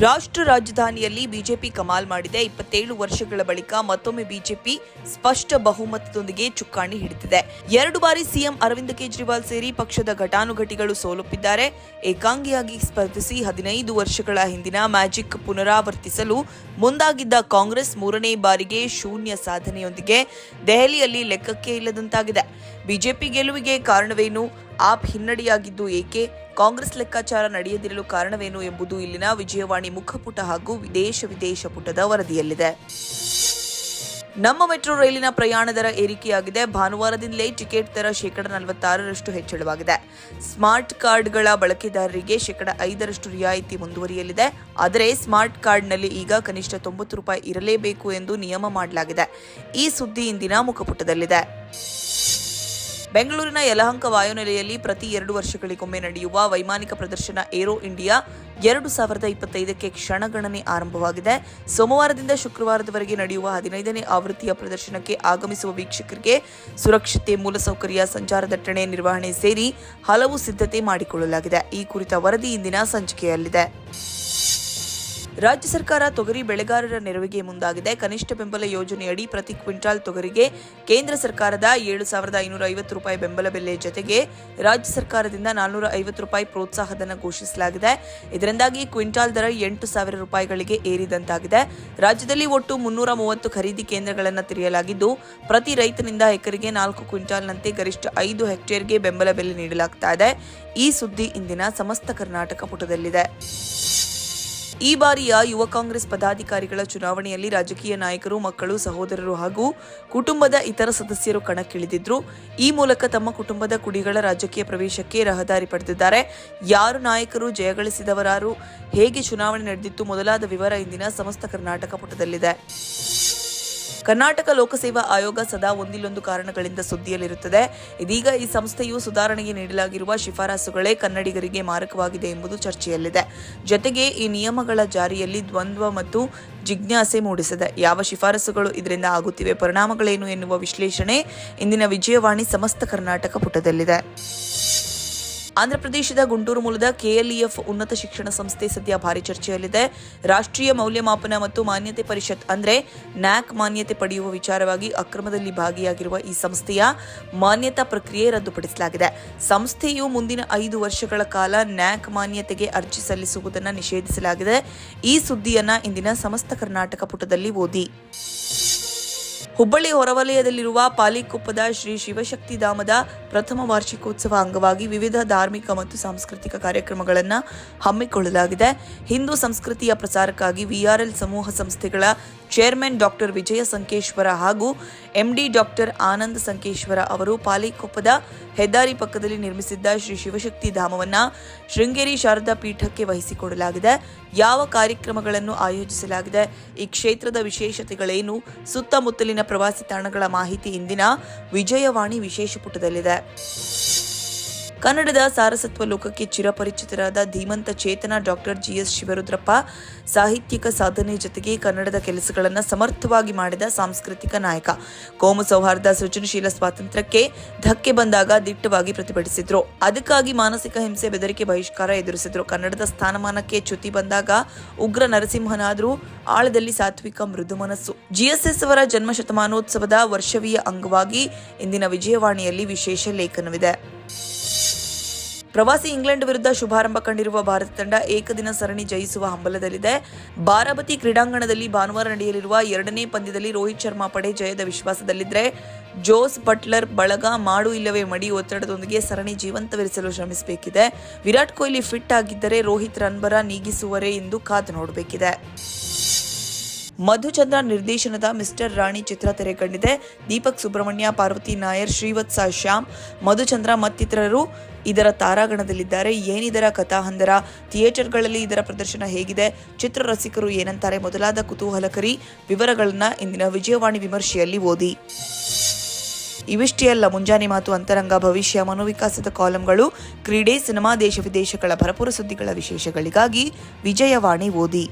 ರಾಷ್ಟ್ರ ರಾಜಧಾನಿಯಲ್ಲಿ ಬಿಜೆಪಿ ಕಮಾಲ್ ಮಾಡಿದೆ. ಇಪ್ಪತ್ತೇಳು ವರ್ಷಗಳ ಬಳಿಕ ಮತ್ತೊಮ್ಮೆ ಬಿಜೆಪಿ ಸ್ಪಷ್ಟ ಬಹುಮತದೊಂದಿಗೆ ಚುಕ್ಕಾಣಿ ಹಿಡಿದಿದೆ. ಎರಡು ಬಾರಿ ಸಿಎಂ ಅರವಿಂದ ಕೇಜ್ರಿವಾಲ್ ಸೇರಿ ಪಕ್ಷದ ಘಟಾನುಘಟಿಗಳು ಸೋಲುಪ್ಪಿದ್ದಾರೆ. ಏಕಾಂಗಿಯಾಗಿ ಸ್ಪರ್ಧಿಸಿ ಹದಿನೈದು ವರ್ಷಗಳ ಹಿಂದಿನ ಮ್ಯಾಜಿಕ್ ಪುನರಾವರ್ತಿಸಲು ಮುಂದಾಗಿದ್ದ ಕಾಂಗ್ರೆಸ್ ಮೂರನೇ ಬಾರಿಗೆ ಶೂನ್ಯ ಸಾಧನೆಯೊಂದಿಗೆ ದೆಹಲಿಯಲ್ಲಿ ಲೆಕ್ಕಕ್ಕೆ ಇಲ್ಲದಂತಾಗಿದೆ. ಬಿಜೆಪಿ ಗೆಲುವಿಗೆ ಕಾರಣವೇನು? ಆಪ್ ಹಿನ್ನಡೆಯಾಗಿದ್ದು ಏಕೆ? ಕಾಂಗ್ರೆಸ್ ಲೆಕ್ಕಾಚಾರ ನಡೆಯದಿರಲು ಕಾರಣವೇನು ಎಂಬುದು ಇಲ್ಲಿನ ವಿಜಯವಾಣಿ ಮುಖಪುಟ ಹಾಗೂ ವಿದೇಶ ವಿದೇಶ ಪುಟದ ವರದಿಯಲ್ಲಿದೆ. ನಮ್ಮ ಮೆಟ್ರೋ ರೈಲಿನ ಪ್ರಯಾಣ ದರ ಏರಿಕೆಯಾಗಿದೆ. ಭಾನುವಾರದಿಂದಲೇ ಟಿಕೆಟ್ ದರ ಶೇಕಡ ನಲವತ್ತಾರರಷ್ಟು ಹೆಚ್ಚಳವಾಗಿದೆ. ಸ್ಮಾರ್ಟ್ ಕಾರ್ಡ್ಗಳ ಬಳಕೆದಾರರಿಗೆ ಶೇಕಡ ಐದರಷ್ಟು ರಿಯಾಯಿತಿ ಮುಂದುವರಿಯಲಿದೆ. ಆದರೆ ಸ್ಮಾರ್ಟ್ ಕಾರ್ಡ್ನಲ್ಲಿ ಈಗ ಕನಿಷ್ಠ ತೊಂಬತ್ತು ರೂಪಾಯಿ ಇರಲೇಬೇಕು ಎಂದು ನಿಯಮ ಮಾಡಲಾಗಿದೆ. ಈ ಸುದ್ದಿ ಇಂದಿನ ಮುಖಪುಟದಲ್ಲಿದೆ. ಬೆಂಗಳೂರಿನ ಯಲಹಂಕ ವಾಯುನೆಲೆಯಲ್ಲಿ ಪ್ರತಿ ಎರಡು ವರ್ಷಗಳಿಗೊಮ್ಮೆ ನಡೆಯುವ ವೈಮಾನಿಕ ಪ್ರದರ್ಶನ ಏರೋ ಇಂಡಿಯಾ ಎರಡು ಸಾವಿರದ ಇಪ್ಪತ್ತೈದಕ್ಕೆ ಕ್ಷಣಗಣನೆ ಆರಂಭವಾಗಿದೆ. ಸೋಮವಾರದಿಂದ ಶುಕ್ರವಾರದವರೆಗೆ ನಡೆಯುವ ಹದಿನೈದನೇ ಆವೃತ್ತಿಯ ಪ್ರದರ್ಶನಕ್ಕೆ ಆಗಮಿಸುವ ವೀಕ್ಷಕರಿಗೆ ಸುರಕ್ಷತೆ ಮೂಲಸೌಕರ್ಯ, ಸಂಚಾರ ದಟ್ಟಣೆ, ನಿರ್ವಹಣೆ ಸೇರಿ ಹಲವು ಸಿದ್ಧತೆ ಮಾಡಿಕೊಳ್ಳಲಾಗಿದೆ. ಈ ಕುರಿತ ವರದಿ ಇಂದಿನ ಸಂಚಿಕೆಯಲ್ಲಿದೆ. ರಾಜ್ಯ ಸರ್ಕಾರ ತೊಗರಿ ಬೆಳೆಗಾರರ ನೆರವಿಗೆ ಮುಂದಾಗಿದೆ. ಕನಿಷ್ಠ ಬೆಂಬಲ ಯೋಜನೆಯಡಿ ಪ್ರತಿ ಕ್ವಿಂಟಾಲ್ ತೊಗರಿಗೆ ಕೇಂದ್ರ ಸರ್ಕಾರದ ಏಳು ಸಾವಿರದ ಐನೂರ ಐವತ್ತು ರೂಪಾಯಿ ಬೆಂಬಲ ಬೆಲೆ ಜೊತೆಗೆ ರಾಜ್ಯ ಸರ್ಕಾರದಿಂದ ನಾನ್ನೂರ ಐವತ್ತು ರೂಪಾಯಿ ಪ್ರೋತ್ಸಾಹಧನ ಘೋಷಿಸಲಾಗಿದೆ. ಇದರಿಂದಾಗಿ ಕ್ವಿಂಟಾಲ್ ದರ ಎಂಟು ಸಾವಿರ ರೂಪಾಯಿಗಳಿಗೆ ಏರಿದಂತಾಗಿದೆ. ರಾಜ್ಯದಲ್ಲಿ ಒಟ್ಟು ಮುನ್ನೂರ ಮೂವತ್ತು ಖರೀದಿ ಕೇಂದ್ರಗಳನ್ನು ತೆರೆಯಲಾಗಿದ್ದು, ಪ್ರತಿ ರೈತನಿಂದ ಎಕರೆಗೆ ನಾಲ್ಕು ಕ್ವಿಂಟಾಲ್ನಂತೆ ಗರಿಷ್ಠ ಐದು ಹೆಕ್ಟೇರ್ಗೆ ಬೆಂಬಲ ಬೆಲೆ ನೀಡಲಾಗ್ತಾ ಇದೆ. ಈ ಸುದ್ದಿ ಇಂದಿನ ಸಮಸ್ತ ಕರ್ನಾಟಕ ಪುಟದಲ್ಲಿದೆ. ಈ ಬಾರಿಯ ಯುವ ಕಾಂಗ್ರೆಸ್ ಪದಾಧಿಕಾರಿಗಳ ಚುನಾವಣೆಯಲ್ಲಿ ರಾಜಕೀಯ ನಾಯಕರು, ಮಕ್ಕಳು, ಸಹೋದರರು ಹಾಗೂ ಕುಟುಂಬದ ಇತರ ಸದಸ್ಯರು ಕಣಕ್ಕಿಳಿದಿದ್ರು. ಈ ಮೂಲಕ ತಮ್ಮ ಕುಟುಂಬದ ಕುಡಿಗಳ ರಾಜಕೀಯ ಪ್ರವೇಶಕ್ಕೆ ರಹದಾರಿ ಪಡೆದಿದ್ದಾರೆ. ಯಾರು ನಾಯಕರು ಜಯಗಳಿಸಿದವರಾರು ಹೇಗೆ ಚುನಾವಣೆ ನಡೆದಿತ್ತು ಮೊದಲಾದ ವಿವರ ಇಂದಿನ ಸಮಸ್ತ ಕರ್ನಾಟಕ ಪುಟದಲ್ಲಿದೆ. ಕರ್ನಾಟಕ ಲೋಕಸೇವಾ ಆಯೋಗ ಸದಾ ಒಂದಿಲ್ಲೊಂದು ಕಾರಣಗಳಿಂದ ಸುದ್ದಿಯಲ್ಲಿರುತ್ತದೆ. ಇದೀಗ ಈ ಸಂಸ್ಥೆಯು ಸುಧಾರಣೆಗೆ ನೀಡಲಾಗಿರುವ ಶಿಫಾರಸುಗಳೇ ಕನ್ನಡಿಗರಿಗೆ ಮಾರಕವಾಗಿದೆ ಎಂಬುದು ಚರ್ಚೆಯಲ್ಲಿದೆ. ಜೊತೆಗೆ ಈ ನಿಯಮಗಳ ಜಾರಿಯಲ್ಲಿ ದ್ವಂದ್ವ ಮತ್ತು ಜಿಜ್ಞಾಸೆ ಮೂಡಿಸಿದೆ. ಯಾವ ಶಿಫಾರಸುಗಳು ಇದರಿಂದ ಆಗುತ್ತಿವೆ, ಪರಿಣಾಮಗಳೇನು ಎನ್ನುವ ವಿಶ್ಲೇಷಣೆ ಇಂದಿನ ವಿಜಯವಾಣಿ ಸಮಸ್ತ ಕರ್ನಾಟಕ ಪುಟದಲ್ಲಿದೆ. ಆಂಧ್ರಪ್ರದೇಶದ ಗುಂಟೂರು ಮೂಲದ ಕೆಎಲ್ಇಎಫ್ ಉನ್ನತ ಶಿಕ್ಷಣ ಸಂಸ್ಥೆ ಸದ್ಯ ಭಾರಿ ಚರ್ಚೆಯಲ್ಲಿದೆ. ರಾಷ್ಟ್ರೀಯ ಮೌಲ್ಯಮಾಪನ ಮತ್ತು ಮಾನ್ಯತೆ ಪರಿಷತ್, ಅಂದರೆ ನ್ಯಾಕ್ ಮಾನ್ಯತೆ ಪಡೆಯುವ ವಿಚಾರವಾಗಿ ಅಕ್ರಮದಲ್ಲಿ ಭಾಗಿಯಾಗಿರುವ ಈ ಸಂಸ್ಥೆಯ ಮಾನ್ಯತಾ ಪ್ರಕ್ರಿಯೆ ರದ್ದುಪಡಿಸಲಾಗಿದೆ. ಸಂಸ್ಥೆಯು ಮುಂದಿನ ಐದು ವರ್ಷಗಳ ಕಾಲ ನ್ಯಾಕ್ ಮಾನ್ಯತೆಗೆ ಅರ್ಜಿ ಸಲ್ಲಿಸುವುದನ್ನು ನಿಷೇಧಿಸಲಾಗಿದೆ. ಈ ಸುದ್ದಿಯನ್ನು ಇಂದಿನ ಸಮಸ್ತ ಕರ್ನಾಟಕ ಪುಟದಲ್ಲಿ ಓದಿ. ಹುಬ್ಬಳ್ಳಿ ಹೊರವಲಯದಲ್ಲಿರುವ ಪಾಲಿಕೊಪ್ಪದ ಶ್ರೀ ಶಿವಶಕ್ತಿ ಧಾಮದ ಪ್ರಥಮ ವಾರ್ಷಿಕೋತ್ಸವ ಅಂಗವಾಗಿ ವಿವಿಧ ಧಾರ್ಮಿಕ ಮತ್ತು ಸಾಂಸ್ಕೃತಿಕ ಕಾರ್ಯಕ್ರಮಗಳನ್ನು ಹಮ್ಮಿಕೊಳ್ಳಲಾಗಿದೆ. ಹಿಂದೂ ಸಂಸ್ಕೃತಿಯ ಪ್ರಸಾರಕ್ಕಾಗಿ ವಿಆರ್ಎಲ್ ಸಮೂಹ ಸಂಸ್ಥೆಗಳ ಚೇರ್ಮನ್ ಡಾಕ್ಟರ್ ವಿಜಯ ಸಂಕೇಶ್ವರ ಹಾಗೂ ಎಂಡಿ ಡಾಕ್ಟರ್ ಆನಂದ್ ಸಂಕೇಶ್ವರ ಅವರು ಪಾಲಿಕೊಪ್ಪದ ಹೆದ್ದಾರಿ ಪಕ್ಕದಲ್ಲಿ ನಿರ್ಮಿಸಿದ್ದ ಶ್ರೀ ಶಿವಶಕ್ತಿ ಧಾಮವನ್ನು ಶೃಂಗೇರಿ ಶಾರದಾ ಪೀಠಕ್ಕೆ ವಹಿಸಿಕೊಡಲಾಗಿದೆ. ಯಾವ ಕಾರ್ಯಕ್ರಮಗಳನ್ನು ಆಯೋಜಿಸಲಾಗಿದೆ? ಈ ಕ್ಷೇತ್ರದ ವಿಶೇಷತೆಗಳೇನು? ಸುತ್ತಮುತ್ತಲಿನ ಪ್ರವಾಸಿ ತಾಣಗಳ ಮಾಹಿತಿ ಇಂದಿನ ವಿಜಯವಾಣಿ ವಿಶೇಷ ಪುಟದಲ್ಲಿದೆ. ಕನ್ನಡದ ಸಾರಸತ್ವ ಲೋಕಕ್ಕೆ ಚಿರಪರಿಚಿತರಾದ ಧೀಮಂತ ಚೇತನ ಡಾಕ್ಟರ್ ಜಿಎಸ್ ಶಿವರುದ್ರಪ್ಪ ಸಾಹಿತ್ಯಿಕ ಸಾಧನೆ ಜೊತೆಗೆ ಕನ್ನಡದ ಕೆಲಸಗಳನ್ನು ಸಮರ್ಥವಾಗಿ ಮಾಡಿದ ಸಾಂಸ್ಕೃತಿಕ ನಾಯಕ. ಕೋಮು ಸೌಹಾರ್ದ ಸೃಜನಶೀಲ ಸ್ವಾತಂತ್ರ್ಯಕ್ಕೆ ಧಕ್ಕೆ ಬಂದಾಗ ದಿಟ್ಟವಾಗಿ ಪ್ರತಿಭಟಿಸಿದ್ರು. ಅದಕ್ಕಾಗಿ ಮಾನಸಿಕ ಹಿಂಸೆ, ಬೆದರಿಕೆ, ಬಹಿಷ್ಕಾರ ಎದುರಿಸಿದ್ರು. ಕನ್ನಡದ ಸ್ಥಾನಮಾನಕ್ಕೆ ಚ್ಯುತಿ ಬಂದಾಗ ಉಗ್ರ ನರಸಿಂಹನಾದರೂ ಆಳದಲ್ಲಿ ಸಾತ್ವಿಕ ಮೃದು ಮನಸ್ಸು. ಜಿಎಸ್ಎಸ್ ಅವರ ಜನ್ಮ ಶತಮಾನೋತ್ಸವದ ವರ್ಷವೀಯ ಅಂಗವಾಗಿ ಇಂದಿನ ವಿಜಯವಾಣಿಯಲ್ಲಿ ವಿಶೇಷ ಲೇಖನವಿದೆ. ಪ್ರವಾಸಿ ಇಂಗ್ಲೆಂಡ್ ವಿರುದ್ಧ ಶುಭಾರಂಭ ಕಂಡಿರುವ ಭಾರತ ತಂಡ ಏಕದಿನ ಸರಣಿ ಜಯಿಸುವ ಹಂಬಲದಲ್ಲಿದೆ. ಬಾರಾಬತಿ ಕ್ರೀಡಾಂಗಣದಲ್ಲಿ ಭಾನುವಾರ ನಡೆಯಲಿರುವ ಎರಡನೇ ಪಂದ್ಯದಲ್ಲಿ ರೋಹಿತ್ ಶರ್ಮಾ ಪಡೆ ಜಯದ ವಿಶ್ವಾಸದಲ್ಲಿದ್ದರೆ ಜೋಸ್ ಬಟ್ಲರ್ ಬಳಗ ಮಾಡು ಇಲ್ಲವೇ ಮಡಿ ಒತ್ತಡದೊಂದಿಗೆ ಸರಣಿ ಜೀವಂತವಿರಿಸಲು ಶ್ರಮಿಸಬೇಕಿದೆ. ವಿರಾಟ್ ಕೊಹ್ಲಿ ಫಿಟ್ ಆಗಿದ್ದರೆ ರೋಹಿತ್ ರನ್ಬರ ನೀಗಿಸುವರೇ ಎಂದು ಕಾದು ನೋಡಬೇಕಿದೆ. ಮಧುಚಂದ್ರ ನಿರ್ದೇಶನದ ಮಿಸ್ಟರ್ ರಾಣಿ ಚಿತ್ರ ತೆರೆ ಕಂಡಿದೆ ದೀಪಕ್ ಸುಬ್ರಹ್ಮಣ್ಯ, ಪಾರ್ವತಿ ನಾಯರ್, ಶ್ರೀವತ್ಸ ಶ್ಯಾಮ್ ಮಧುಚಂದ್ರ ಮತ್ತಿತರರು ಇದರ ತಾರಾಗಣದಲ್ಲಿದ್ದಾರೆ. ಏನಿದರ ಕಥಾಹಂದರ? ಥಿಯೇಟರ್ಗಳಲ್ಲಿ ಇದರ ಪ್ರದರ್ಶನ ಹೇಗಿದೆ? ಚಿತ್ರ ರಸಿಕರು ಏನಂತಾರೆ? ಮೊದಲಾದ ಕುತೂಹಲಕರಿ ವಿವರಗಳನ್ನು ಇಂದಿನ ವಿಜಯವಾಣಿ ವಿಮರ್ಶೆಯಲ್ಲಿ ಓದಿ. ಇವಿಷ್ಟೇ ಅಲ್ಲ ಮುಂಜಾನೆ ಮಾತು, ಅಂತರಂಗ, ಭವಿಷ್ಯ, ಮನೋವಿಕಾಸದ ಕಾಲಂಗಳು, ಕ್ರೀಡೆ, ಸಿನಿಮಾ, ದೇಶ ವಿದೇಶಗಳ ಭರಪೂರ ಸುದ್ದಿಗಳ ವಿಶೇಷಗಳಿಗಾಗಿ ವಿಜಯವಾಣಿ ಓದಿ.